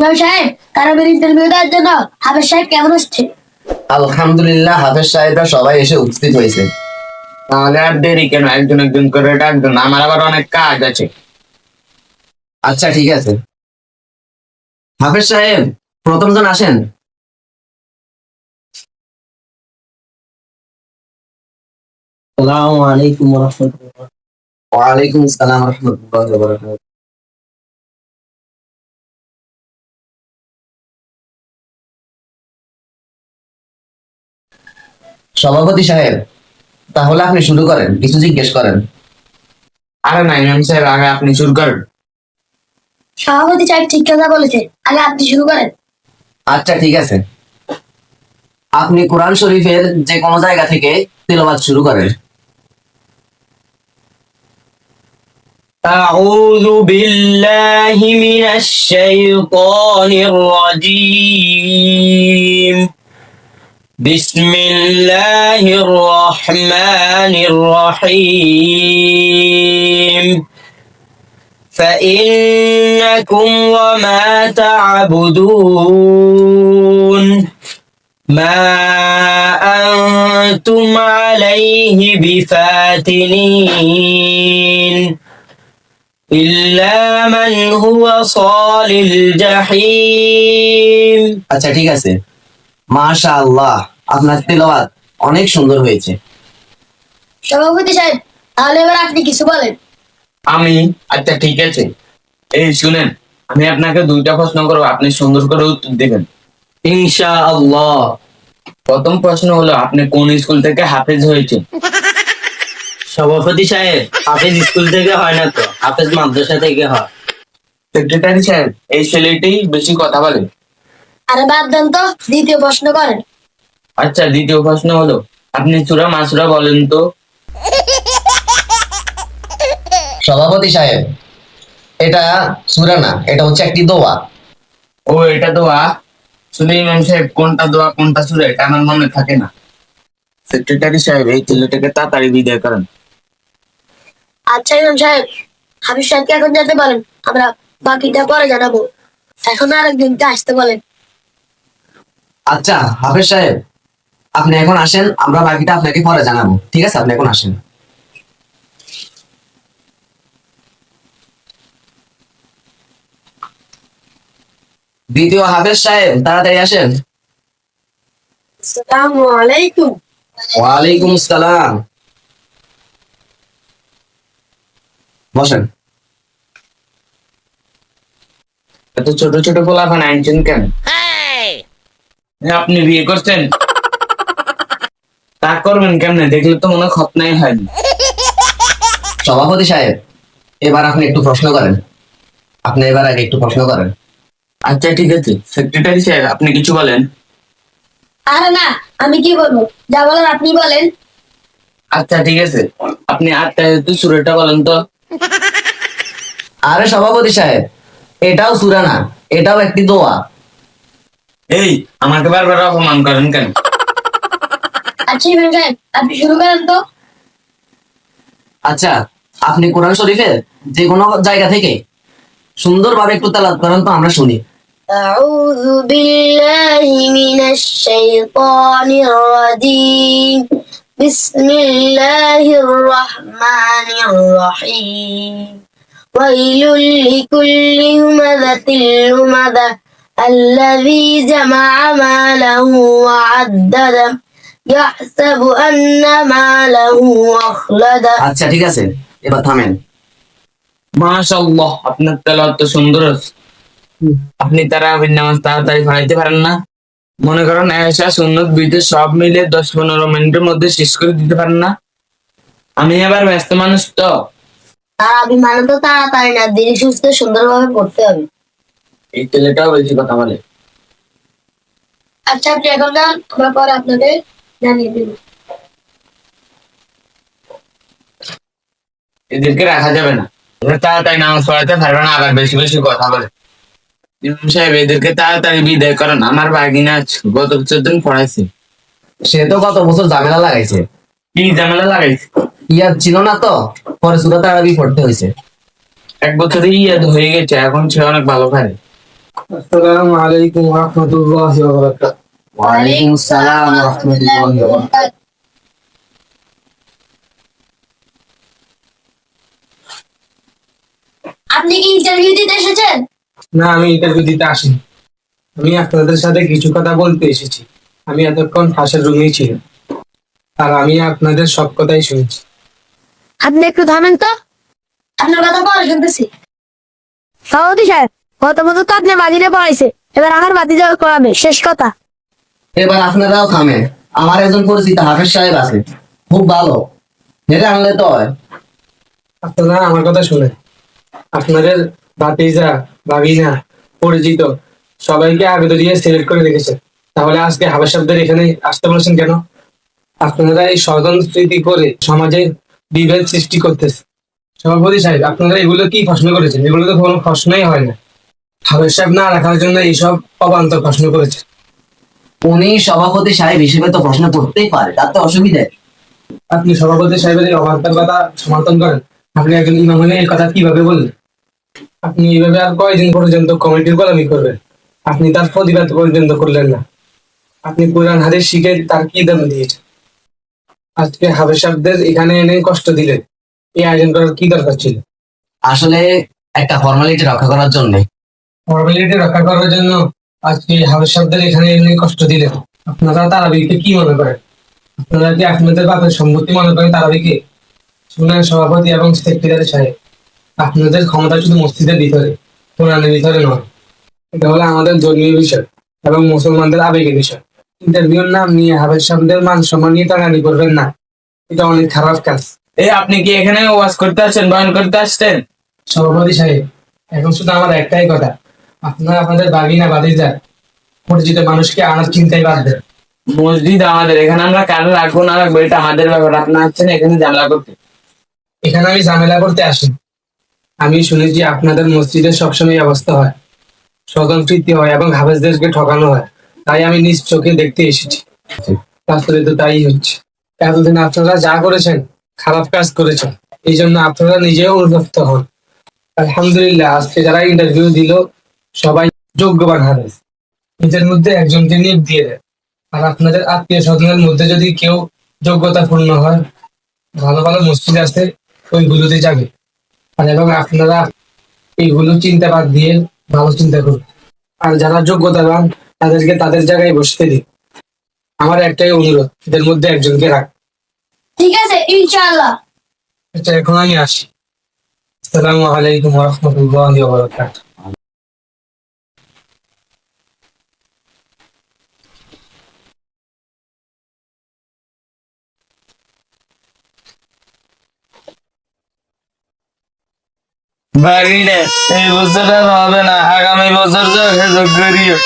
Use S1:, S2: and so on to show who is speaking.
S1: ইমাম সাহেব কারামের ইন্টারভিউ দেওয়ার জন্য হাফেজ সাহেব কেমন আসছে
S2: আলহামদুলিল্লাহ হাফেজ সাহেবরা সবাই এসে উপস্থিত হয়েছে।
S3: তাহলে আর দেরি কেন? একজন একজন করে ডাকবেন আমার আবার অনেক কাজ আছে।
S2: আচ্ছা ঠিক আছে। হাফেজ সাহেব প্রথম জন আসেন।
S4: আসসালামু আলাইকুম রহমতুল্লাহ।
S2: ওয়ালাইকুম আসসালাম রহমতুল্লাহ বারাকাতুহু। সভাপতি সাহেব তাহলে আপনি শুরু করেন কিছু জিজ্ঞেস করেন
S3: আরে না ইমাম সাহেব আগে আপনি শুরু করেন
S1: সভাপতি সাহেব ঠিক কথা বলেছে আগে আপনি শুরু করেন
S2: আচ্ছা ঠিক আছে আপনি কোরআন শরীফের যে কোনো জায়গা থেকে তেলাওয়াত শুরু করেন
S3: أعوذ بالله من الشيطان الرجيم بسم الله الرحمن الرحيم فإنكم وما تعبدون ما أنتم عليه بفاتنين إلا من هو صال الجحيم
S2: আচ্ছা ঠিক আছে মাশা আল্লাহ আপনার তেলাওয়াত অনেক সুন্দর হয়েছে।
S1: সভাপতি সাহেব তাহলে এবার আপনি কিছু বলেন।
S3: আমি আচ্ছা ঠিক আছে। এই শুনেন আমি আপনাকে দুইটা প্রশ্ন করব আপনি সুন্দর করে উত্তর দেবেন। ইনশা আল্লাহ প্রথম প্রশ্ন হলো আপনি কোন স্কুল থেকে হাফেজ হয়েছেন?
S4: সভাপতি সাহেব হাফেজ স্কুল থেকে হয় না তো? হাফেজ মাদ্রাসা থেকে হয়।
S3: সেক্রেটারি সাহেব এই ছেলেটি বেশি কথা বলে।
S1: আরে বাদ দেন তো দ্বিতীয় প্রশ্ন করেন।
S3: আচ্ছা দ্বিতীয় প্রশ্ন হলো আপনি চূড়া মাসুরা বলেন তো?
S2: সভাপতি সাহেব এটা সুরা না এটা হচ্ছে একটি দোয়া।
S3: ও এটা দোয়া? শুনে ইমাম সাহেব কোনটা দোয়া কোনটা সুরা? এটা আমার মনে থাকে না। সেক্রেটারি সাহেব এই ছেলেটাকে তাড়াতাড়ি বিদায় করেন।
S1: আচ্ছা ইমাম সাহেব হাফিজ সাহেবকে এখন যেতে বলেন আমরা বাকিটা পরে জানাব। এখন আর একদিনকে আসতে বলেন।
S2: আচ্ছা হাফেজ সাহেব আপনি এখন আসেন আমরা বাকিটা আপনাকে পরে জানাব। ঠিক আছে? আপনি এখন আসেন। দ্বিতীয় হাফেজ সাহেব তাড়াতাড়ি আসেন।
S1: আসসালামু আলাইকুম।
S2: ওয়ালাইকুম আসসালাম। বসেন।
S3: এত ছোট ছোট পোলাপান আনছেন কেন? আপনি বিয়ে করছেন? তা করবেন কেমনে? দেখলে তো মনে হয় খতনাই হয়নি
S2: সভাপতি সাহেব এবার আপনি একটু প্রশ্ন করেন। আপনি এবার আগে একটু প্রশ্ন করেন।
S3: আচ্ছা ঠিক আছে। সেক্রেটারি সাহেব আপনি কিছু বলেন।
S1: আরে না আমি কি বলব? যা বলেন আপনি বলেন।
S3: আচ্ছা ঠিক আছে। আপনি আটটা তুই সুরেটা বলেন তো।
S2: আরে সভাপতি সাহেব এটাও সুরা না এটাও একটি দোয়া।
S3: এই আমাকে বারবার অপমান করেন কেন?
S1: আচ্ছা ইমাম সাহেব আপনি শুরু করেন তো
S2: আচ্ছা আপনি কোরআন শরীফের যে কোনো জায়গা থেকে সুন্দরভাবে একটু তেলাওয়াত করেন তো আমরা শুনি
S1: أعوذ بالله من الشيطان الرجيم بسم الله الرحمن الرحيم ويل لكل همزة لمزة الذي جمع ماله وعدده يحسب أن ماله أخلده
S2: আচ্ছা ঠিক আছে এবার থামেন
S3: মাশাআল্লাহ আপনার তেলাওয়াত তো সুন্দর আছে আপনি তারা নামাজ তাড়াতাড়ি পড়াইতে পারেন না মনে করেন এসা সুন্নত বিদ্যুৎ সব মিলে দশ পনেরো মিনিটের মধ্যে শেষ করে দিতে পারেন না আমি আবার ব্যস্ত মানুষ তো
S1: তার অভিমানে তো তাড়াতাড়ি না ধীরে সুস্থ সুন্দরভাবে পড়তে হবে
S3: এই ছেলেটাও বেশি কথা বলে
S1: আচ্ছা আপনি এখন যান আমরা পরে আপনাদের জানিয়ে দেবো
S3: এদেরকে রাখা যাবে না। তাড়াতাড়ি নামাজ পড়াতে পারবে না আবার বেশি বেশি কথা বলে। ইমাম সাহেব এদেরকে তাড়াতাড়ি বিদায় করেন আমার বাগিনা গত বছর দিন পড়াইছি।
S2: সে তো গত বছর ঝামেলা লাগাইছে।
S3: কি ঝামেলা লাগাইছি?
S2: ইয়াদ ছিল না তো পরে সুরা তারাবি পড়তে হয়েছে।
S3: এক বছরই ইয়াদ হয়ে গেছে এখন সে অনেক ভালো পারে।
S5: আসসালামু আলাইকুম রহমতুল্লাহ বারাকাত
S2: ওয়ালাইকুম আসসালাম ওয়া রাহমাতুল্লাহি। ওয়া বারাকাতুহু।
S1: আপনি কি ইন্টারভিউ দিতে এসেছেন?
S5: না আমি ইন্টারভিউ দিতে আসিনি। আমি আপনাদের সাথে কিছু কথা বলতে এসেছি। আমি এতক্ষণ ফাঁসের রুমেই ছিলাম। আর আমি আপনাদের সব কথাই শুনছি।
S1: আপনি একটু থামেন তো। আপনার কথা পরে শুনতেছি। সভাপতি সাহেব গত বছর তো আপনি বাজিরে পড়াইছে। এবার আমার বাতি যাওয়া করাবে। শেষ কথা।
S2: এবার আপনারাও থামেন আমার একজন পরিচিত হাফেজ সাহেব আছে। খুব ভালো। হেরে আনলে তো
S5: আপনারা আমার কথা শুনে আপনাদের ভাতিজা ভাবিনা পরিচিত সবাইকে আগে দিয়ে সিলেক্ট করে রেখেছে। তাহলে আজকে হাবেশাবদের এখানে আসতে বলেছেন কেন? আপনারা এই ষড়যন্ত্রীতি করে সমাজে বিভেদ সৃষ্টি করতেছে। সভাপতি সাহেব, আপনারা এগুলো কি প্রশ্ন করেছেন? এগুলো তো কোনো প্রশ্নই হয় না। হাবেশ সাহেব না রাখার জন্য এইসব অবান্তর প্রশ্ন করেছে
S2: উনি সভাপতি সাহেব হিসেবে তো প্রশ্ন করতেই পারে তাতে অসুবিধা। নেই।
S5: আপনি সভাপতি সাহেবের এই অবান্তর কথা সমর্থন করেন? আপনি একজন ইমাম হয়ে এই কথা কীভাবে বললেন? আপনি এইভাবে আর কয়দিন পর্যন্ত কমিটির গোলামি করবেন? আপনি তার প্রতিবাদ পর্যন্ত করলেন না। আপনি কোরআন হাদিস শিখে তার কি দাম দিয়েছেন? আজকে হাবেশাবদের এখানে এনে কষ্ট দিলেন। এই আয়োজন করার কি দরকার ছিল?
S2: আসলে একটা ফর্মালিটি রক্ষা করার জন্য।
S5: ফর্মালিটি রক্ষা করার জন্য আজকে হাবেশাবদের এখানে এনে কষ্ট দিলেন আপনারা তারাবিকে কি মনে করেন? আপনারা কি আপনাদের বাপের সম্মতি মনে করেন তারাবিকে? শুনেন সভাপতি এবং সেক্রেটারি সাহেব আপনাদের ক্ষমতা শুধু মসজিদের ভিতরে কোরআনের ভিতরে নয়। এটা হলো আমাদের ধর্মীয় বিষয় এবং মুসলমানদের আবেগের বিষয়। ইন্টারভিউর নাম নিয়ে হাবের সাহেবদের মান সম্মান নিয়ে টানানি করবেন না। এটা অনেক খারাপ কাজ।
S3: এই আপনি কি এখানে ওয়াজ করতে আসছেন বয়ান করতে আসছেন?
S5: সভাপতি সাহেব এখন শুধু আমার একটাই কথা। আপনারা আপনাদের বাগিনা বাদিজা পরিচিত মানুষকে আনার চিন্তায় বাদ দেন।
S3: মসজিদ আমাদের এখানে আমরা কারও রাখব না রাখব এটা আমাদের ব্যাপার। আপনার আসছেন এখানে ঝামেলা করতে।
S5: এখানে আমি ঝামেলা করতে আসি। আমি শুনেছি আপনাদের মসজিদে সবসময় অবস্থা হয়। স্বতন্ত্রীতি হয় এবং হাফেজদেরকে ঠকানো হয়। তাই আমি নিজ চোখে দেখতে এসেছি। আসলে তো তাই হচ্ছে। এতদিন আপনারা যা করেছেন খারাপ কাজ করেছেন এই জন্য আপনারা নিজেও অনুতপ্ত হন। আলহামদুলিল্লাহ আজকে যারা ইন্টারভিউ দিল সবাই যোগ্যবান হাফেজ নিজের মধ্যে একজনকে নিয়োগ দিয়ে দেয়। আর আপনাদের আত্মীয় স্বজনের মধ্যে যদি কেউ যোগ্যতাপূর্ণ হয় ভালো ভালো মসজিদ আছে ওইগুলোতে যাবে। আর এবং আপনারা এইগুলো চিন্তা বাদ দিয়ে ভালো চিন্তা করুন। আর যারা যোগ্যতাবান তাদেরকে তাদের জায়গায় বসতে দিন। আমার একটাই অনুরোধ এদের মধ্যে একজনকে রাখ।
S1: ঠিক আছে ইনশাআল্লাহ।
S5: এটা এখন আমি আসি। আসসালামু আলাইকুম রহমতুল্লাহ বারকাত
S3: বাড়িটা এই বছর আর হবে না আগামী বছর যোগ করিও